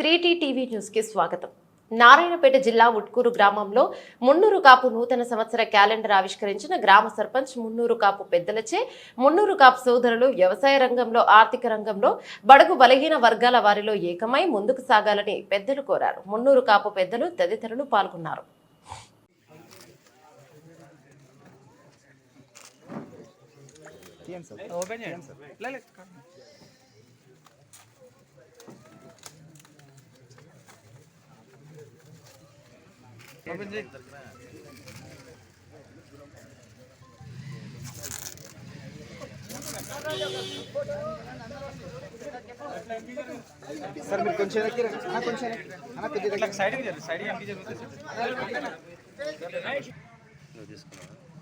Pretty TV న్యూస్కి స్వాగతం. నారాయణపేట జిల్లా ఉట్కూరు గ్రామంలో మున్నూరు కాపు నూతన సంవత్సర క్యాలెండర్ ఆవిష్కరించిన గ్రామ సర్పంచ్ మున్నూరు కాపు పెద్దలచే మున్నూరు కాపు సోదరులు వ్యవసాయ రంగంలో ఆర్థిక రంగంలో బడుగు బలహీన వర్గాల వారిలో ఏకమై ముందుకు సాగాలని పెద్దలు కోరారు. మున్నూరు కాపు పెద్దలు తదితరులు పాల్గొన్నారు. ఓపెన్ సార్ లే, లే, కాదు. ఓపెన్ చేయి సార్ మీరు కొంచెం వెనక్కి రండి. అన్న కొంచెం వెనక్కి. అన్న కొద్దిగా ఇట్లా సైడ్కి జరుగు సైడ్కి ఎంపీ జరుగుతుంది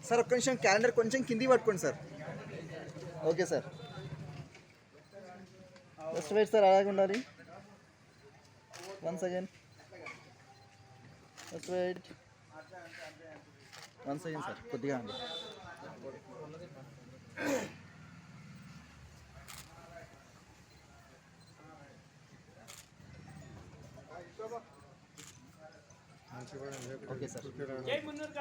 సార్ ఒక్క నిమిషం క్యాలెండర్ కొంచెం కిందికి పట్టుకోండి sir okay sir just wait sir అలాగే ఉండాలి once again just wait once again sir కొద్దిగా అండి ఓకే సార్ మున్నూరు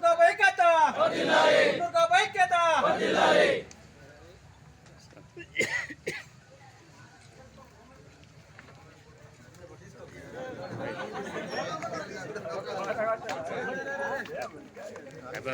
కా బైక్ మున్నూరు కా బైక్ എപ്പോ എപ്പോ